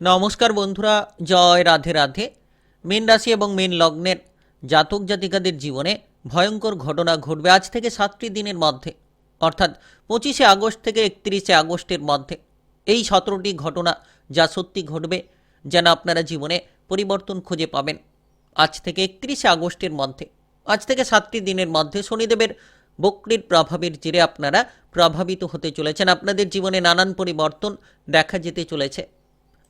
নমস্কার বন্ধুরা, জয় রাধে রাধে। মীন রাশি এবং মীন লগ্নের জাতক জাতিকাদের জীবনে ভয়ঙ্কর ঘটনা ঘটবে আজ থেকে সাতটি দিনের মধ্যে, অর্থাৎ পঁচিশে আগস্ট থেকে একত্রিশে আগস্টের মধ্যে। এই সতেরোটি ঘটনা যা সত্যি ঘটবে, যেন আপনারা জীবনে পরিবর্তন খুঁজে পাবেন আজ থেকে একত্রিশে আগস্টের মধ্যে। আজ থেকে সাতটি দিনের মধ্যে শনিদেবের বক্রির প্রভাবের জেরে আপনারা প্রভাবিত হতে চলেছেন। আপনাদের জীবনে নানান পরিবর্তন দেখা যেতে চলেছে।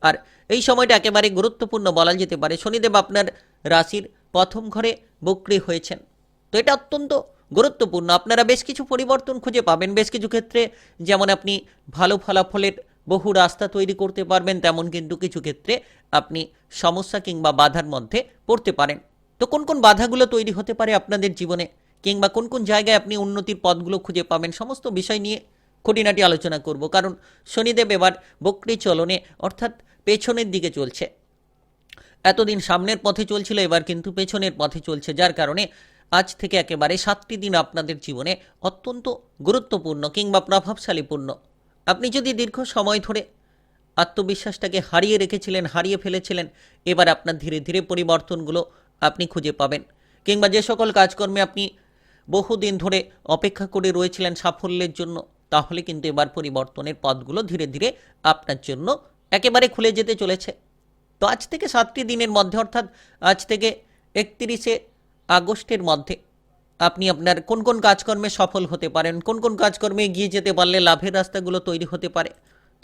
আর এই সময়টা একেবারে গুরুত্বপূর্ণ বলা যেতে পারে। শনিদেব আপনার রাশির প্রথম ঘরে বক্রি হয়েছেন। তো এটা অত্যন্ত গুরুত্বপূর্ণ। আপনারা বেশ কিছু পরিবর্তন খুঁজে পাবেন। বেশ কিছু ক্ষেত্রে যেমন আপনি ভালো ফলাফলের বহু রাস্তা তৈরি করতে পারবেন, তেমন কিন্তু কিছু ক্ষেত্রে আপনি সমস্যা কিংবা বাধার মধ্যে পড়তে পারেন। তো কোন কোন বাধাগুলো তৈরি হতে পারে আপনাদের জীবনে? কিংবা কোন কোন জায়গায় আপনি উন্নতির পথগুলো খুঁজে পাবেন? সমস্ত বিষয় নিয়ে খুঁটিনাটি আলোচনা করব, কারণ শনিদেব এবার বক্রি চলনে, অর্থাৎ পেছনের দিকে চলছে। এতদিন সামনের পথে চলছিল, এবার কিন্তু পেছনের পথে চলছে, যার কারণে আজ থেকে একেবারে সাতটি দিন আপনাদের জীবনে অত্যন্ত গুরুত্বপূর্ণ কিংবা প্রভাবশালীপূর্ণ। আপনি যদি দীর্ঘ সময় ধরে আত্মবিশ্বাসটাকে হারিয়ে রেখেছিলেন, হারিয়ে ফেলেছিলেন, এবার আপনার ধীরে ধীরে পরিবর্তনগুলো আপনি খুঁজে পাবেন। কিংবা যে সকল কাজকর্মে আপনি বহুদিন ধরে অপেক্ষা করে রয়েছিলেন সাফল্যের জন্য তাহলে কিন্তু এবার পরিবর্তনের পথগুলো ধীরে ধীরে আপনার জন্য একেবারে খুলে যেতে চলেছে। তো আজ থেকে সাতটি দিনের মধ্যে, অর্থাৎ আজ থেকে একত্রিশে আগস্টের মধ্যে আপনি আপনার কোন কোন কাজকর্মে সফল হতে পারেন, কোন কোন কাজকর্মে এগিয়ে যেতে পারলে লাভের রাস্তাগুলো তৈরি হতে পারে,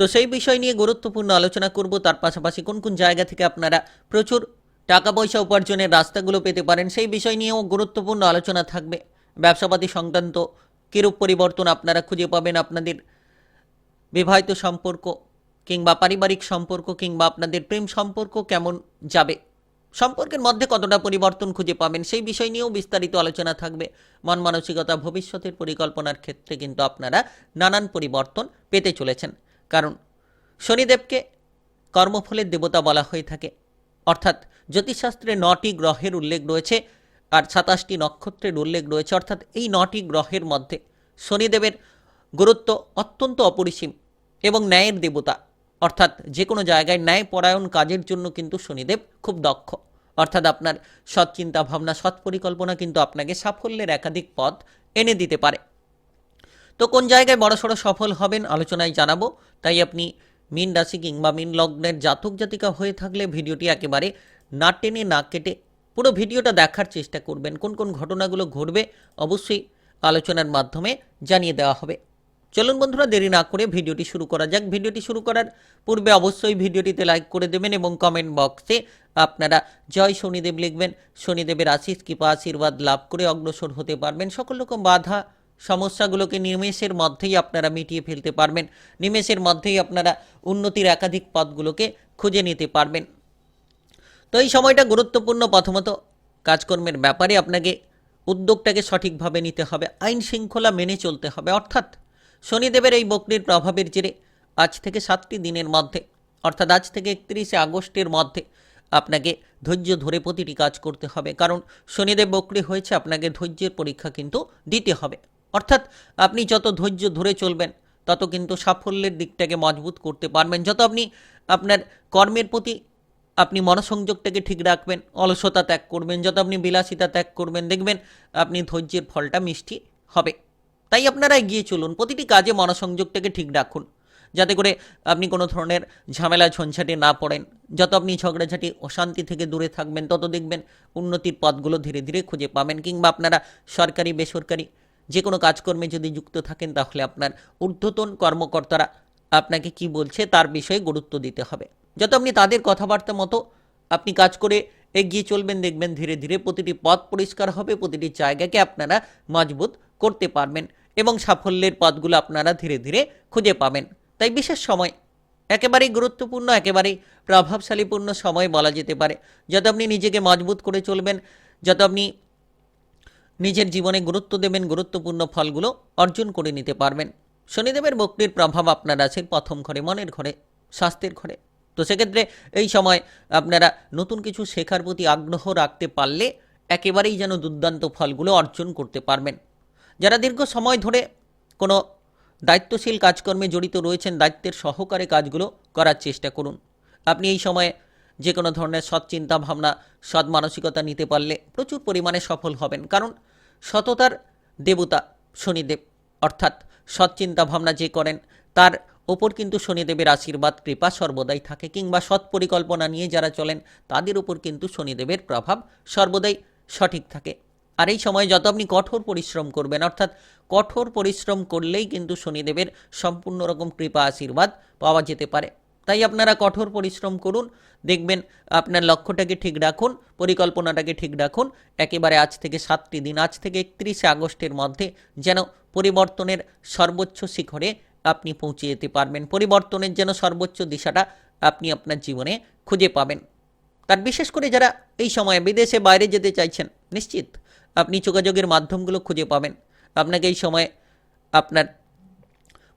তো সেই বিষয় নিয়ে গুরুত্বপূর্ণ আলোচনা করব। তার পাশাপাশি কোন কোন জায়গা থেকে আপনারা প্রচুর টাকা পয়সা উপার্জনের রাস্তাগুলো পেতে পারেন, সেই বিষয় নিয়েও গুরুত্বপূর্ণ আলোচনা থাকবে। ব্যবসাপাতি সংক্রান্ত কিরূপ পরিবর্তন আপনারা খুঁজে পাবেন আপনাদের বিবাহিত সম্পর্ক কিংবা পারিবারিক সম্পর্ক কিংবা আপনাদের প্রেম সম্পর্ক কেমন যাবে? সম্পর্কের মধ্যে কতটা পরিবর্তন খুঁজে পাবেন সেই বিষয় নিয়েও বিস্তারিত আলোচনা থাকবে। মন মানসিকতা ভবিষ্যতের পরিকল্পনার ক্ষেত্রে কিন্তু আপনারা নানান পরিবর্তন পেতে চলেছেন। কারণ শনিদেবকে কর্মফলের দেবতা বলা হয়ে থাকে। অর্থাৎ জ্যোতিষশাস্ত্রে নটি গ্রহের উল্লেখ রয়েছে। আর সাতাশটি নক্ষত্রের উল্লেখ রয়েছে। অর্থাৎ এই নটি গ্রহের মধ্যে শনিদেবের গুরুত্ব অত্যন্ত অপরিসীম এবং ন্যায়ের দেবতা। অর্থাৎ যে কোনো জায়গায় ন্যায়পরায়ণ কাজের জন্য কিন্তু শনিদেব খুব দক্ষ। অর্থাৎ আপনার সৎ চিন্তা ভাবনা, সৎ পরিকল্পনা কিন্তু আপনাকে সাফল্যের একাধিক পথ এনে দিতে পারে। তো কোন জায়গায় বড়সড় সফল হবেন আলোচনায় জানাব। তাই আপনি মিন রাশি কিংবা মিন লগ্নের জাতক জাতিকা হয়ে থাকলে ভিডিওটি একেবারে না টেনে না কেটে পুরো ভিডিওটা দেখার চেষ্টা করবেন, কোন কোন ঘটনাগুলো ঘটবে অবশ্যই আলোচনার মাধ্যমে জানিয়ে দেওয়া হবে। চলুন বন্ধুরা, দেরি না করে ভিডিওটি শুরু করা যাক। ভিডিওটি শুরু করার পূর্বে অবশ্যই ভিডিওটিতে লাইক করে দেবেন এবং কমেন্ট বক্সে আপনারা জয় শনিদেব লিখবেন। শনিদেবের আশিস কৃপা, আশীর্বাদ লাভ করে অগ্রসর হতে পারবেন। সকল রকম বাধা, সমস্যাগুলোকে নিমেষের মধ্যেই আপনারা মিটিয়ে ফেলতে পারবেন। নিমেষের মধ্যেই আপনারা উন্নতির একাধিক পথগুলোকে খুঁজে নিতে পারবেন। তো এই সময়টা গুরুত্বপূর্ণ প্রথমত কাজকর্মের ব্যাপারে আপনাকে উদ্যোগটাকে সঠিকভাবে নিতে হবে, আইন শৃঙ্খলা মেনে চলতে হবে। অর্থাৎ শনিদেবের এই বকরির প্রভাবের জেরে আজ থেকে সাতটি দিনের মধ্যে, অর্থাৎ আজ থেকে একত্রিশে আগস্টের মধ্যে আপনাকে ধৈর্য ধরে প্রতিটি কাজ করতে হবে। কারণ শনিদেব বকরি হয়েছে, আপনাকে ধৈর্যের পরীক্ষা কিন্তু দিতে হবে। অর্থাৎ আপনি যত ধৈর্য ধরে চলবেন, তত কিন্তু সাফল্যের দিকটাকে মজবুত করতে পারবেন। যত আপনি আপনার কর্মের প্রতি আপনি মনসংযোগটাকে ঠিক রাখবেন, অলসতা ত্যাগ করবেন, যত আপনি বিলাসিতা ত্যাগ করবেন, দেখবেন আপনি ধৈর্যের ফলটা মিষ্টি হবে। তাই আপনারা এগিয়ে চলুন, প্রতিটি কাজে মনসংযোগটাকে ঠিক রাখুন। যাতে করে আপনি কোনো ধরনের ঝামেলা ঝঞ্ঝাটে না পড়েন, যত আপনি ঝগড়াঝাটি, অশান্তি থেকে দূরে থাকবেন, তত দেখবেন উন্নতির পথগুলো ধীরে ধীরে খুঁজে পাবেন কিংবা আপনারা সরকারি, বেসরকারি যে কোনো কাজকর্মে যদি যুক্ত থাকেন, তাহলে আপনার ঊর্ধ্বতন কর্মকর্তারা আপনাকে কি বলছে তার বিষয়ে গুরুত্ব দিতে হবে। যত আপনি তাদের কথাবার্তা মতো আপনি কাজ করে এগিয়ে চলবেন, দেখবেন ধীরে ধীরে প্রতিটি পথ পরিষ্কার হবে, প্রতিটি জায়গাকে আপনারা মজবুত করতে পারবেন এবং সাফল্যের পথগুলো আপনারা ধীরে ধীরে খুঁজে পাবেন। তাই বিশেষ সময়, একেবারেই গুরুত্বপূর্ণ, একেবারেই প্রভাবশালীপূর্ণ সময় বলা যেতে পারে। যত আপনি নিজেকে মজবুত করে চলবেন, যত আপনি নিজের জীবনে গুরুত্ব দেবেন, গুরুত্বপূর্ণ ফলগুলো অর্জন করে নিতে পারবেন। শনিদেবের বক্রির প্রভাব আপনার আছে প্রথম ঘরে, মনের ঘরে, স্বাস্থ্যের ঘরে। তো সেক্ষেত্রে এই সময় আপনারা নতুন কিছু শেখার প্রতি আগ্রহ রাখতে পারলে একেবারেই যেন দুর্দান্ত ফলগুলো অর্জন করতে পারবেন। যারা দীর্ঘ সময় ধরে কোনো দায়িত্বশীল কাজকর্মে জড়িত রয়েছেন, দায়িত্বের সহকারে কাজগুলো করার চেষ্টা করুন। আপনি এই সময়ে যে কোনো ধরনের সৎ চিন্তা ভাবনা সৎ মানসিকতা নিতে পারলে প্রচুর পরিমাণে সফল হবেন। কারণ সততার দেবতা শনিদেব, অর্থাৎ সৎ চিন্তা ভাবনা যে করেন, তার ওপর কিন্তু শনিদেবের আশীর্বাদ, কৃপা সর্বদাই থাকে কিংবা সৎ পরিকল্পনা নিয়ে যারা চলেন, তাদের উপর কিন্তু শনিদেবের প্রভাব সর্বদাই সঠিক থাকে। আর এই সময় যত আপনি কঠোর পরিশ্রম করবেন, অর্থাৎ কঠোর পরিশ্রম করলেই কিন্তু শনিদেবের সম্পূর্ণ রকম কৃপা, আশীর্বাদ পাওয়া যেতে পারে। তাই আপনারা কঠোর পরিশ্রম করুন, দেখবেন আপনার লক্ষ্যটাকে ঠিক রাখুন, পরিকল্পনাটাকে ঠিক রাখুন। একেবারে আজ থেকে সাতটি দিন, আজ থেকে একত্রিশে আগস্টের মধ্যে যেন পরিবর্তনের সর্বোচ্চ শিখরে আপনি পৌঁছে যেতে পারবেন। পরিবর্তনের যেন সর্বোচ্চ দিশাটা আপনি আপনার জীবনে খুঁজে পাবেন। তার বিশেষ করে যারা এই সময়ে বিদেশে বাইরে যেতে চাইছেন, নিশ্চিত আপনি যোগাযোগের মাধ্যমগুলো খুঁজে পাবেন। আপনাকে এই সময়ে আপনার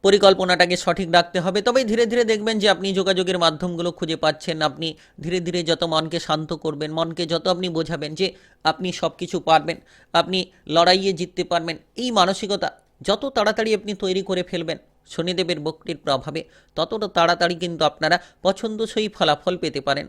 পরিকল্পনাটাকে সঠিক রাখতে হবে। তবে ধীরে ধীরে দেখবেন যে আপনি যোগাযোগের মাধ্যমগুলো খুঁজে পাচ্ছেন। আপনি ধীরে ধীরে যত মনকে শান্ত করবেন, মনকে যত আপনি বোঝাবেন যে আপনি সব কিছু পারবেন, আপনি লড়াইয়ে জিততে পারবেন, এই মানসিকতা যত তাড়াতাড়ি আপনি তৈরি করে ফেলবেন শনিদেবের বক্তির প্রভাবে ততটা তাড়াতাড়ি কিন্তু আপনারা পছন্দসই ফলাফল পেতে পারেন।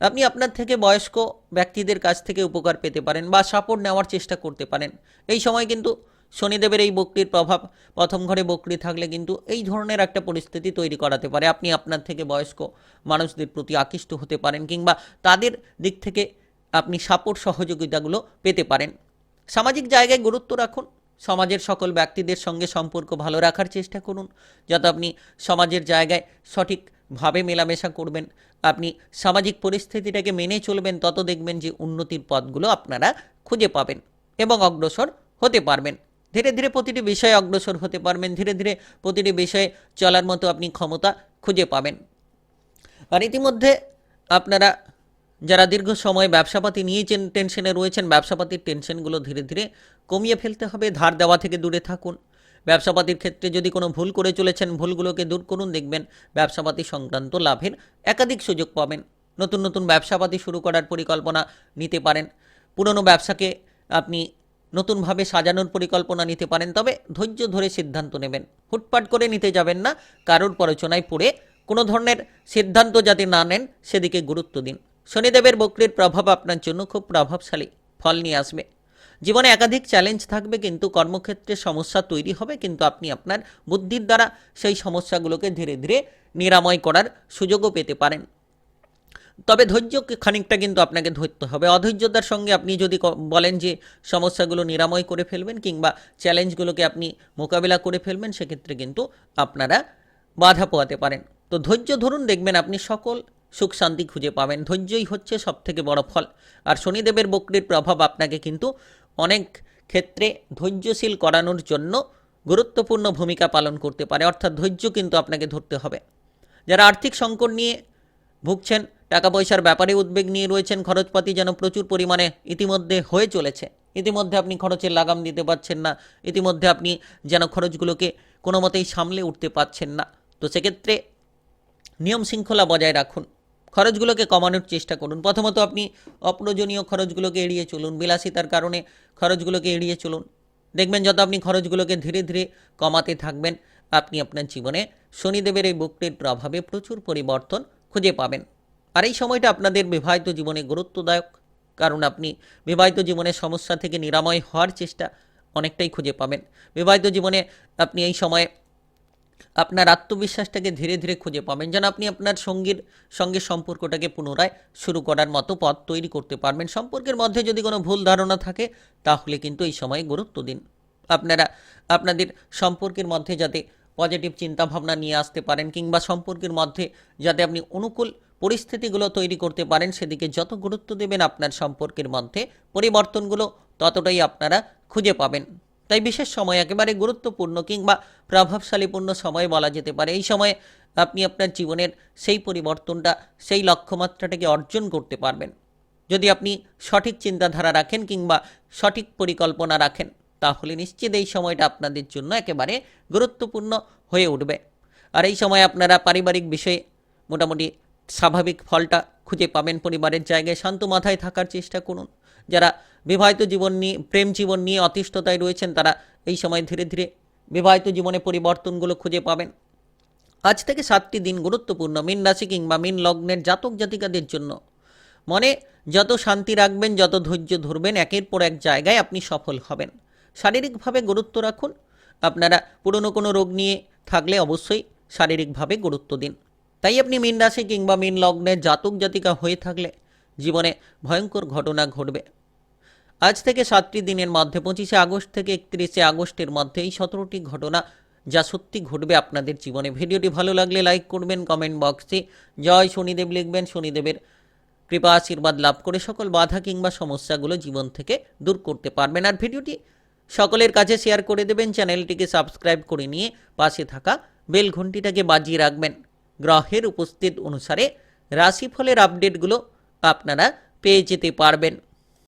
আপনি আপনার থেকে বয়স্ক ব্যক্তিদের কাছ থেকে উপকার পেতে পারেন বা সাপোর্ট নেওয়ার চেষ্টা করতে পারেন। এই সময় কিন্তু শনিদেবের এই বক্রির প্রভাব, প্রথম ঘরে বক্রি থাকলে কিন্তু এই ধরনের একটা পরিস্থিতি তৈরি করাতে পারে। আপনি আপনার থেকে বয়স্ক মানুষদের প্রতি আকৃষ্ট হতে পারেন কিংবা তাদের দিক থেকে আপনি সাপোর্ট সহযোগিতাগুলো পেতে পারেন। সামাজিক জায়গায় গুরুত্ব রাখুন। সমাজের সকল ব্যক্তিদের সঙ্গে সম্পর্ক ভালো রাখার চেষ্টা করুন। যাতে আপনি সমাজের জায়গায় সঠিকভাবে মেলামেশা করবেন, আপনি সামাজিক পরিস্থিতিটাকে মেনে চলবেন, তত দেখবেন যে উন্নতির পথগুলো আপনারা খুঁজে পাবেন এবং অগ্রসর হতে পারবেন। ধীরে ধীরে প্রতিটি বিষয়ে অগ্রসর হতে পারবেন, ধীরে ধীরে প্রতিটি বিষয়ে চলার মতো আপনি ক্ষমতা খুঁজে পাবেন। আর ইতিমধ্যে আপনারা যারা দীর্ঘ সময় ব্যবসাপাতি নিয়ে চেন- টেনশনে রয়েছেন, ব্যবসাপাতির টেনশনগুলো ধীরে ধীরে কমিয়ে ফেলতে হবে। ধার দেওয়া থেকে দূরে থাকুন। ব্যবসাপাতির ক্ষেত্রে যদি কোনো ভুল করে চলেছেন, ভুলগুলোকে দূর করুন, দেখবেন ব্যবসাপাতি সংক্রান্ত লাভের একাধিক সুযোগ পাবেন। নতুন নতুন ব্যবসাপাতি শুরু করার পরিকল্পনা নিতে পারেন। পুরনো ব্যবসাকে আপনি নতুনভাবে সাজানোর পরিকল্পনা নিতে পারেন, তবে ধৈর্য ধরে সিদ্ধান্ত নেবেন। হুটপাট করে নিতে যাবেন না, কারোর প্ররোচনায় পড়ে কোনো ধরনের সিদ্ধান্ত যাতে না নেন, সেদিকে গুরুত্ব দিন। শনিদেবের বক্রির প্রভাব আপনার জন্য খুব প্রভাবশালী, ফল নিয়ে আসবে। জীবনে একাধিক চ্যালেঞ্জ থাকবে, কিন্তু কর্মক্ষেত্রে সমস্যা তৈরি হবে, কিন্তু আপনি আপনার বুদ্ধির দ্বারা সেই সমস্যাগুলোকে ধীরে ধীরে নিরাময় করার সুযোগও পেতে পারেন। তবে ধৈর্যকে খানিকটা কিন্তু আপনাকে ধরতে হবে। অধৈর্যতার সঙ্গে আপনি যদি বলেন যে সমস্যাগুলো নিরাময় করে ফেলবেন, কিংবা চ্যালেঞ্জগুলোকে আপনি মোকাবিলা করে ফেলবেন, সেক্ষেত্রে কিন্তু আপনারা বাধা পোয়াতে পারেন। তো ধৈর্য ধরুন, দেখবেন আপনি সকল সুখ শান্তি খুঁজে পাবেন। ধৈর্যই হচ্ছে সব থেকে বড় ফল। আর শনিদেবের বক্রির প্রভাব আপনাকে কিন্তু অনেক ক্ষেত্রে ধৈর্যশীল করানোর জন্য গুরুত্বপূর্ণ ভূমিকা পালন করতে পারে। অর্থাৎ ধৈর্য কিন্তু আপনাকে ধরতে হবে। যারা আর্থিক সংকট নিয়ে ভুগছেন টাকা পয়সার ব্যাপারে উদ্বেগ নিয়ে রয়েছেন, খরচপাতি যেন প্রচুর পরিমাণে ইতিমধ্যে হয়ে চলেছে, ইতিমধ্যে আপনি খরচের লাগাম দিতে পারছেন না, ইতিমধ্যে আপনি যেন খরচগুলোকে কোনো মতেই সামলে উঠতে পারছেন না। তো সেক্ষেত্রে নিয়ম শৃঙ্খলা বজায় রাখুন। খরচগুলোকে কমানোর চেষ্টা করুন। প্রথমত আপনি অপ্রয়োজনীয় খরচগুলোকে এড়িয়ে চলুন, বিলাসিতার কারণে খরচগুলোকে এড়িয়ে চলুন। দেখবেন যত আপনি খরচগুলোকে ধীরে ধীরে কমাতে থাকবেন, আপনি আপনার জীবনে শনিদেবের এই বক্রির প্রভাবে প্রচুর পরিবর্তন খুঁজে পাবেন। আর এই সময়টা আপনাদের বিবাহিত জীবনে গুরুত্বদায়ক, কারণ আপনি বিবাহিত জীবনের সমস্যা থেকে নিরাময় হওয়ার চেষ্টা অনেকটাই খুঁজে পাবেন। বিবাহিত জীবনে আপনি এই সময়ে আপনার আত্মবিশ্বাসটাকে ধীরে ধীরে খুঁজে পাবেন। যেন আপনি আপনার সঙ্গীর সঙ্গে সম্পর্কটাকে পুনরায় শুরু করার মতো পথ তৈরি করতে পারবেন। সম্পর্কের মধ্যে যদি কোনো ভুল ধারণা থাকে, তাহলে কিন্তু এই সময়ে গুরুত্ব দিন। আপনারা, আপনাদের সম্পর্কের মধ্যে যাতে পজিটিভ চিন্তাভাবনা নিয়ে আসতে পারেন, কিংবা সম্পর্কের মধ্যে যাতে আপনি অনুকূল পরিস্থিতিগুলো তৈরি করতে পারেন, সেদিকে যত গুরুত্ব দেবেন আপনার সম্পর্কের মধ্যে পরিবর্তনগুলো ততটাই আপনারা খুঁজে পাবেন। তাই বিশেষ সময় একেবারে গুরুত্বপূর্ণ কিংবা প্রভাবশালীপূর্ণ সময় বলা যেতে পারে। এই সময়ে আপনি আপনার জীবনের সেই পরিবর্তনটা, সেই লক্ষ্যমাত্রাটাকে অর্জন করতে পারবেন। যদি আপনি সঠিক চিন্তাধারা রাখেন কিংবা সঠিক পরিকল্পনা রাখেন, তাহলে নিশ্চিত এই সময়টা আপনাদের জন্য একেবারে গুরুত্বপূর্ণ হয়ে উঠবে। আর এই সময় আপনারা পারিবারিক বিষয়ে মোটামুটি স্বাভাবিক ফলটা খুঁজে পাবেন পরিবারের জায়গায় শান্ত মাথায় থাকার চেষ্টা করুন। যারা বিবাহিত জীবন নিয়ে, প্রেম জীবন নিয়ে অতিষ্ঠতায় রয়েছেন, তারা এই সময় ধীরে ধীরে বিবাহিত জীবনে পরিবর্তনগুলো খুঁজে পাবেন। আজ থেকে সাতটি দিন গুরুত্বপূর্ণ, মীন রাশি কিংবা মীন লগ্নের জাতক জাতিকাদের জন্য। মনে যত শান্তি রাখবেন, যত ধৈর্য ধরবেন, একের পর এক জায়গায় আপনি সফল হবেন। শারীরিকভাবে গুরুত্ব রাখুন। আপনারা পুরনো কোনো রোগ নিয়ে থাকলে অবশ্যই শারীরিকভাবে গুরুত্ব দিন। তাই আপনি মীন রাশি কিংবা মীন লগ্নের জাতক জাতিকা হয়ে থাকলে জীবনে ভয়ঙ্কর ঘটনা ঘটবে। আজ থেকে সাতটি দিনের মধ্যে, পঁচিশে আগস্ট থেকে একত্রিশে আগস্টের মধ্যে এই সতেরোটি ঘটনা যা সত্যি ঘটবে আপনাদের জীবনে। ভিডিওটি ভালো লাগলে লাইক করবেন, কমেন্ট বক্সে জয় শনিদেব লিখবেন। শনিদেবের কৃপা আশীর্বাদ লাভ করে সকল বাধা কিংবা সমস্যাগুলো জীবন থেকে দূর করতে পারবেন। আর ভিডিওটি সকলের কাছে শেয়ার করে দেবেন। চ্যানেলটিকে সাবস্ক্রাইব করে নিয়ে পাশে থাকা বেল ঘন্টিটাকে বাজিয়ে রাখবেন। গ্রহের উপস্থিত অনুসারে রাশিফলের আপডেটগুলো আপনারা পেয়ে যেতে পারবেন।